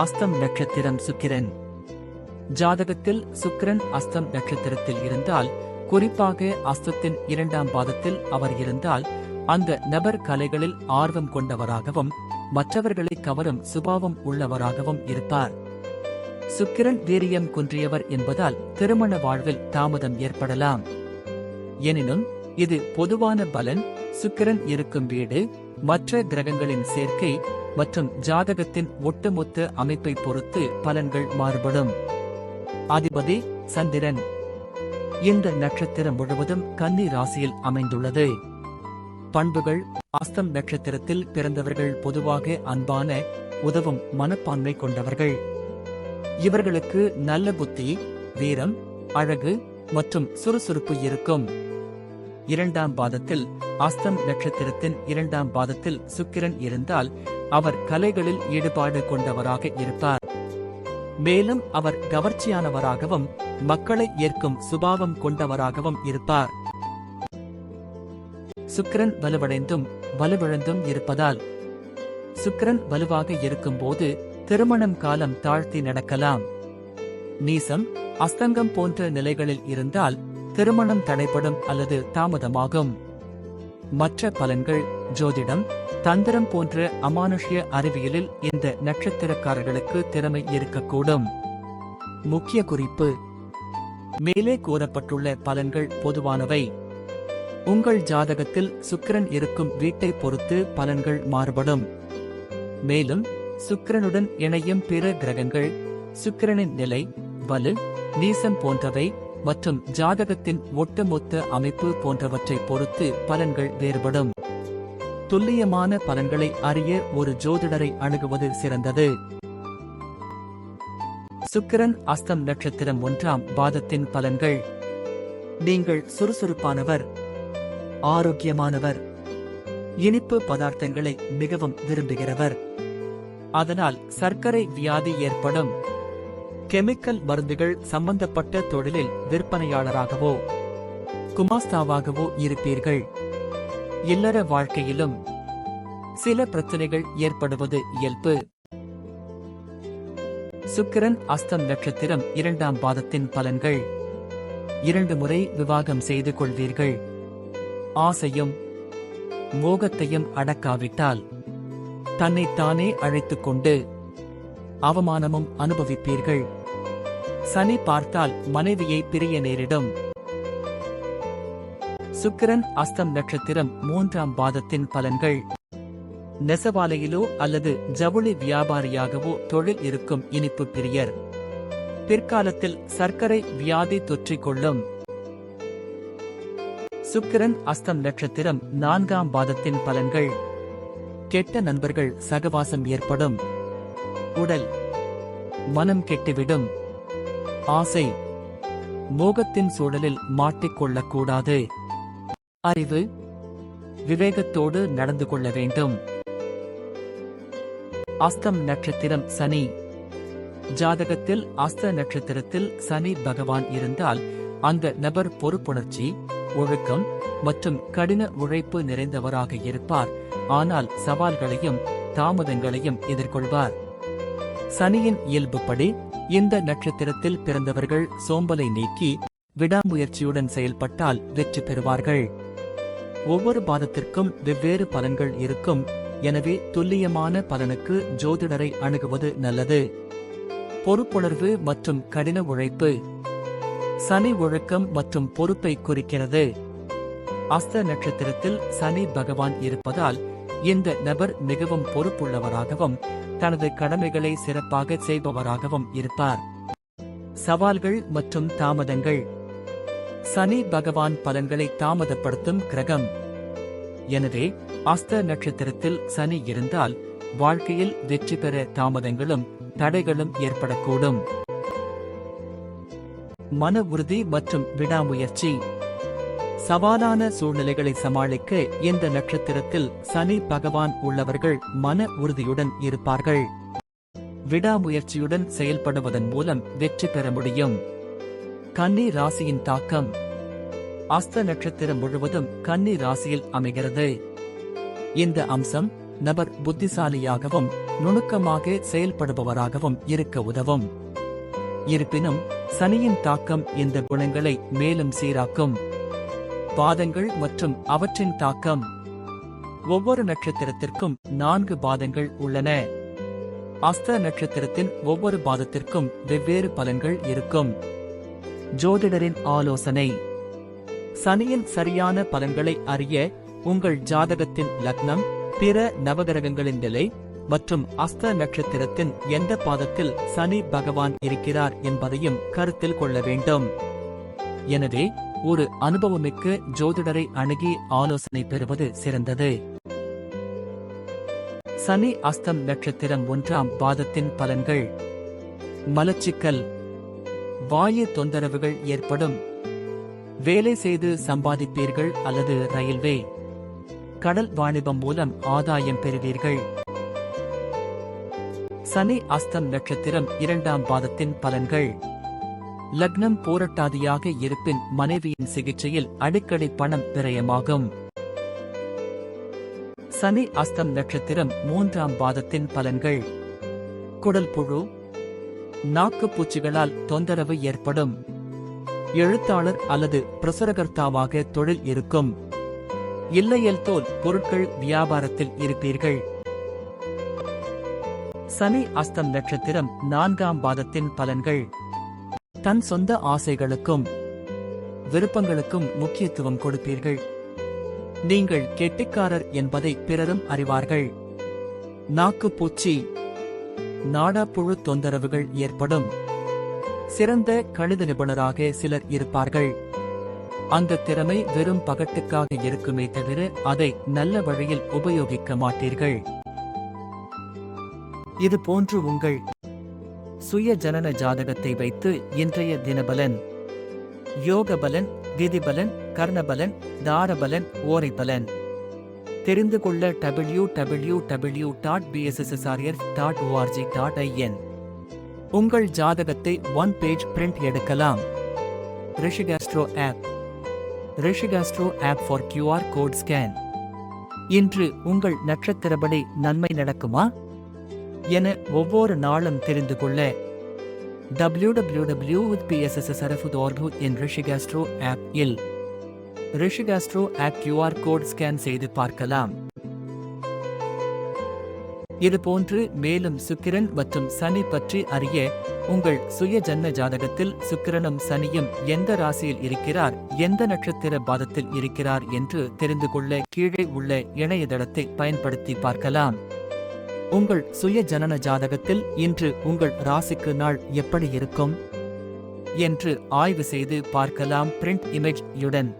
அஸ்தம் நட்சத்திரம் சுக்கிரன். ஜாதகத்தில் சுக்கிரன் அஸ்தம் நட்சத்திரத்தில் இருந்தால் குறிப்பாக அஸ்தத்தின் இரண்டாம் பாதத்தில் அவர் இருந்தால் அந்த நபர் கலைகளில் ஆர்வம் கொண்டவராகவும் மற்றவர்களை கவரும் சுபாவம் உள்ளவராகவும் இருப்பார். சுக்கிரன் வீரியம் குன்றியவர் என்பதால் திருமண வாழ்வில் தாமதம் ஏற்படலாம். எனினும் இது பொதுவான பலன் சுக்கிரன் இருக்கும் வீடு மற்ற கிரகங்களின் சேர்க்கை மற்றும் ஜாதகத்தின் ஒட்டுமொத்த அமைப்பை பொறுத்து பலன்கள் மாறுபடும். அதிபதி சந்திரன். இந்த நட்சத்திரம் முழுவதும் கன்னி ராசியில் அமைந்துள்ளது. பண்புகள் அஸ்தம் நட்சத்திரத்தில் பிறந்தவர்கள் பொதுவாக அன்பான உதவும் மனப்பான்மை கொண்டவர்கள். இவர்களுக்கு நல்ல புத்தி வீரம் அழகு மற்றும் சுறுசுறுப்பு இருக்கும். இரண்டாம் பாதத்தில் அஸ்தம் நட்சத்திரத்தின் இரண்டாம் பாதத்தில் சுக்கிரன் இருந்தால் அவர் கலைகளில் ஈடுபாடு கொண்டவராக இருப்பார். மேலும் அவர் கவர்ச்சியானவராகவும் மக்களை ஏற்கும் சுபாவம் கொண்டவராகவும் இருப்பார். சுக்கிரன் வலுவடைந்தும் வலுவிழந்தும் இருப்பதால் சுக்கிரன் வலுவாக இருக்கும்போது திருமணம் காலம் தாழ்த்தி நடக்கலாம். நீசம் அஸ்தங்கம் போன்ற நிலைகளில் இருந்தால் திருமணம் தடைப்படும் அல்லது தாமதமாகும். மற்ற பலன்கள் ஜோதிடம் தந்திரம் போன்ற அமானுஷ்ய அறிவியலில் இந்த நட்சத்திரக்காரர்களுக்கு திறமை இருக்கக்கூடும். முக்கிய குறிப்பு மேலே கூறப்பட்டுள்ள பலன்கள் பொதுவானவை. உங்கள் ஜாதகத்தில் சுக்கிரன் இருக்கும் வீட்டை பொறுத்து பலன்கள் மாறுபடும். மேலும் சுக்கிரனுடன் இணையும் பிற கிரகங்கள் சுக்கிரனின் நிலை வலு நீசம் போன்றவை மற்றும் ஜாதகத்தின் ஒட்டுமொத்த அமைப்பு போன்றவற்றை பொறுத்து பலன்கள் வேறுபடும். துல்லியமான பலன்களை அறிய ஒரு ஜோதிடரை அணுகுவது சிறந்தது. சுக்கிரன் அஸ்தம் நட்சத்திரம் ஒன்றாம் பாதத்தின் பலன்கள். நீங்கள் சுறுசுறுப்பானவர் ஆரோக்கியமானவர் இனிப்பு பதார்த்தங்களை மிகவும் விரும்புகிறவர். அதனால் சர்க்கரை வியாதி ஏற்படும். கெமிக்கல் மருந்துகள் சம்பந்தப்பட்ட தொழிலில் விற்பனையாளராகவோ குமாஸ்தாவாகவோ இருப்பீர்கள். இல்லற வாழ்க்கையிலும் சில பிரச்சனைகள் ஏற்படுவது இயல்பு. சுக்கிரன் அஸ்தம் நட்சத்திரம் இரண்டாம் பாதத்தின் பலன்கள். இரண்டு முறை விவாகம் செய்து கொள்வீர்கள். ஆசையும் மோகத்தையும் அடக்காவிட்டால் தன்னைத்தானே அழைத்துக் கொண்டு அவமானமும் அனுபவிப்பீர்கள். சனி பார்த்தால் மனைவியை பிரிய நேரிடும். சுக்கிரன் அஸ்தம் நட்சத்திரம் மூன்றாம் பாதத்தின் பலன்கள். நெசவாலையிலோ அல்லது ஜவுளி வியாபாரியாகவோ தொழில் இருக்கும் இனிப்பு பிரியர். பிற்காலத்தில் சர்க்கரை வியாதி தொற்றிக் கொள்ளும். சுக்கிரன் அஸ்தம் நட்சத்திரம் நான்காம் பாதத்தின் பலன்கள். கெட்ட நண்பர்கள் சகவாசம் ஏற்படும். உடல் மனம் கெட்டுவிடும். ஆசை. மோகத்தின் சூழலில் மாட்டிக்கொள்ளக்கூடாது அறிவு. விவேகத்தோடு நடந்து கொள்ள வேண்டும். அஸ்தம் நட்சத்திரம் சனி. ஜாதகத்தில் அஸ்த நட்சத்திரத்தில் சனி பகவான் இருந்தால் அந்த நபர் பொறுப்புணர்ச்சி ஒழுக்கம் மற்றும் கடின உழைப்பு நிறைந்தவராக இருப்பார். ஆனால் சவால்களையும் தாமதங்களையும் எதிர்கொள்வார். சனியின் இயல்புப்படி இந்த நட்சத்திரத்தில் பிறந்தவர்கள் சோம்பலை நீக்கி விடாமுயற்சியுடன் செயல்பட்டால் வெற்றி பெறுவார்கள். ஒவ்வொரு பாதத்திற்கும் வெவ்வேறு பலன்கள் இருக்கும். எனவே துல்லியமான பலனுக்கு ஜோதிடரை அணுகுவது நல்லது. பொறுப்புணர்வு மற்றும் கடின உழைப்பு. சனி ஒழுக்கம் மற்றும் பொறுப்பை குறிக்கிறது. அஸ்த நட்சத்திரத்தில் சனி பகவான் இருப்பதால் இந்த நபர் மிகவும் பொறுப்புள்ளவராகவும் தனது கடமைகளை சிறப்பாக செய்பவராகவும் இருப்பார். சவால்கள் மற்றும் தாமதங்கள். சனி பகவான் பலன்களை தாமதப்படுத்தும் கிரகம். எனவே அஸ்த நட்சத்திரத்தில் சனி இருந்தால் வாழ்க்கையில் வெற்றி பெற தாமதங்களும் தடைகளும் ஏற்படக்கூடும். மன உறுதி மற்றும் விடாமுயற்சி. சவாலான சூழ்நிலைகளை சமாளிக்க இந்த நட்சத்திரத்தில் சனி பகவான் உள்ளவர்கள் மன உறுதியுடன் இருப்பார்கள். விடாமுயற்சியுடன் செயல்படுவதன் மூலம் வெற்றி பெற முடியும். கன்னி ராசியின் தாக்கம். அஸ்த நட்சத்திரம் முழுவதும் கன்னி ராசியில் அமைகிறது. இந்த அம்சம் நபர் புத்திசாலியாகவும் நுணுக்கமாக செயல்படுபவராகவும் இருக்க உதவும். இருப்பினும் சனியின் தாக்கம் இந்த குணங்களை மேலும் சீராக்கும். பாதங்கள் மற்றும் அவற்றின் தாக்கம். ஒவ்வொரு நட்சத்திரத்திற்கும் நான்கு பாதங்கள் உள்ளன. அஸ்த நட்சத்திரத்தின் ஒவ்வொரு பாதத்திற்கும் வெவ்வேறு பலன்கள் இருக்கும். ஜோதிடரின் ஆலோசனை. சனியின் சரியான பலன்களை அறிய உங்கள் ஜாதகத்தின் லக்னம் பிற நவகிரகங்களின் நிலை மற்றும் அஸ்த நட்சத்திரத்தின் எந்த பாதத்தில் சனி பகவான் இருக்கிறார் என்பதையும் கருத்தில் கொள்ள வேண்டும். எனவே ஒரு அனுபவமிக்க ஜோதிடரை அணுகி ஆலோசனை பெறுவது சிறந்தது. சனி அஸ்தம் நட்சத்திரம் ஒன்றாம் பாதத்தின் பலன்கள். மலச்சிக்கல். வாயு தொந்தரவுகள் ஏற்படும். வேலை செய்து சம்பாதிப்பீர்கள் அல்லது ரயில்வே. கடல் வாணிபம் மூலம் ஆதாயம் பெறுவீர்கள். சனி அஸ்தம் நட்சத்திரம் இரண்டாம் பாதத்தின் பலன்கள். லக்னம் போராட்டாதியாக இருப்பின் மனைவியின் சிகிச்சையில் அடிக்கடி பணம் விரயமாகும். சனி அஸ்தம் நட்சத்திரம் மூன்றாம் பாதத்தின் பலன்கள். குடல் புழு. நாக்கு பூச்சிகளால் தொந்தரவு ஏற்படும். எழுத்தாளர் அல்லது பிரசுரகர்த்தாவாக தொழில் இருக்கும். இல்லையல் தோல் பொருட்கள் வியாபாரத்தில் இருப்பீர்கள். சனி அஸ்தம் நட்சத்திரம் நான்காம் பாதத்தின் பலன்கள். தன் சொந்த ஆசைகளுக்கும் விருப்பங்களுக்கும் முக்கியத்துவம் கொடுப்பீர்கள். நீங்கள் கெட்டிக்காரர் என்பதை பிறரும் அறிவார்கள். நாக்கு பூச்சி நாடாப்புழு தொந்தரவுகள் ஏற்படும். சிறந்த கணித நிபுணராக சிலர் இருப்பார்கள். அந்த திறமை வெறும் பகட்டுக்காக இருக்குமே தவிர அதை நல்ல வழியில் உபயோகிக்க மாட்டீர்கள். இது போன்று உங்கள் சுய ஜனன ஜாதகத்தை வைத்து இன்றைய தினபலன். யோகபலன் விதிபலன் கர்ணபலன் தாரபலன் ஓரைபலன். தெரிந்து கொள்ள W W W dot PSSSRF dot ORG dot IN உங்கள் ஜாதகத்தை ஒன் பேஜ் பிரிண்ட் எடுக்கலாம். Rishikastro app. Rishikastro app for QR code scan. இன்று உங்கள் நட்சத்திரப்படி நன்மை நடக்குமா? என ஒவ்வொரு நாளும் தெரிந்து கொள்ள W W W with PSSSRF N Rishikastro app will. Rishikastro app QR code scan செய்து பார்க்கலாம். இதுபோன்று மேலும் சுக்கிரன் மற்றும் சனி பற்றி அறிய உங்கள் சுய ஜன்ம ஜாதகத்தில் சுக்கிரனும் சனியும் எந்த ராசியில் இருக்கிறார் எந்த நட்சத்திர பாதத்தில் இருக்கிறார் என்று தெரிந்து கொள்ள கீழே உள்ள இணையதளத்தை பயன்படுத்தி பார்க்கலாம். உங்கள் சுய ஜனன ஜாதகத்தில் இன்று உங்கள் ராசிக்கு நாள் எப்படி இருக்கும்? என்று ஆய்வு செய்து பார்க்கலாம் பிரிண்ட் இமேஜ் யுடன்.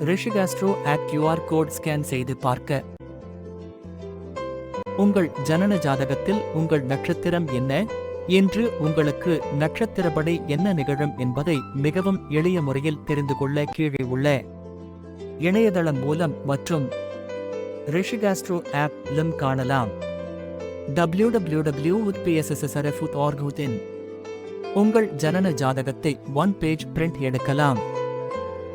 Rishikastro app QR code scan செய்து பார்க்க. உங்கள் ஜனன ஜாதகத்தில் உங்கள் நட்சத்திரம் என்ன? இன்று உங்களுக்கு நட்சத்திரப்படி என்ன நிகழும் என்பதை மிகவும் எளிய முறையில் தெரிந்து கொள்ள கீழே உள்ள இணையதளம் மூலம் மற்றும் ரிஷிகாஸ்ட்ரோ ஆப் லும் காணலாம். www.pssrf.org உங்கள் ஜனன ஜாதகத்தை ஒன் பேஜ் பிரிண்ட் எடுக்கலாம்.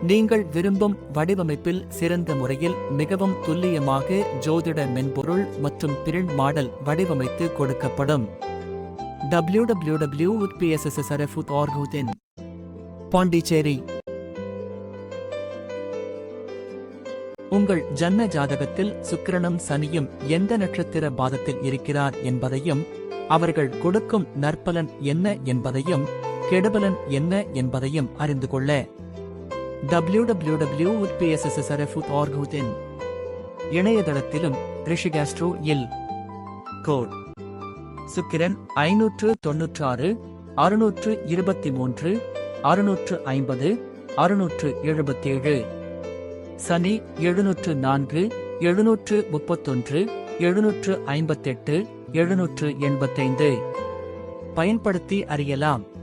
நீங்கள் விரும்பும் வடிவமைப்பில் சிறந்த முறையில் மிகவும் துல்லியமாக ஜோதிட மென்பொருள் மற்றும் பிரிண்ட் மாடல் வடிவமைத்து கொடுக்கப்படும். www.pssrf.org இன் பாண்டிச்சேரி உங்கள் ஜன்ம ஜாதகத்தில் சுக்கிரனும் சனியும் எந்த நட்சத்திர பாதத்தில் இருக்கிறார் என்பதையும் அவர்கள் கொடுக்கும் நற்பலன் என்ன என்பதையும் கெடுபலன் என்ன என்பதையும் அறிந்து கொள்ள. www.pssrf.org இன் இணையதளத்திலும் ரிஷிகாஸ்ட்ரோ இல். கோட். சுக்கிரன் ஐநூற்று தொன்னூற்றாறு அறுநூற்று இருபத்தி மூன்று அறுநூற்று ஐம்பது அறுநூற்று எழுபத்தேழு. சனி எழுநூற்று நான்கு எழுநூற்று முப்பத்தொன்று எழுநூற்று ஐம்பத்தெட்டு எழுநூற்று எண்பத்தைந்து. பயன்படுத்தி அறியலாம்.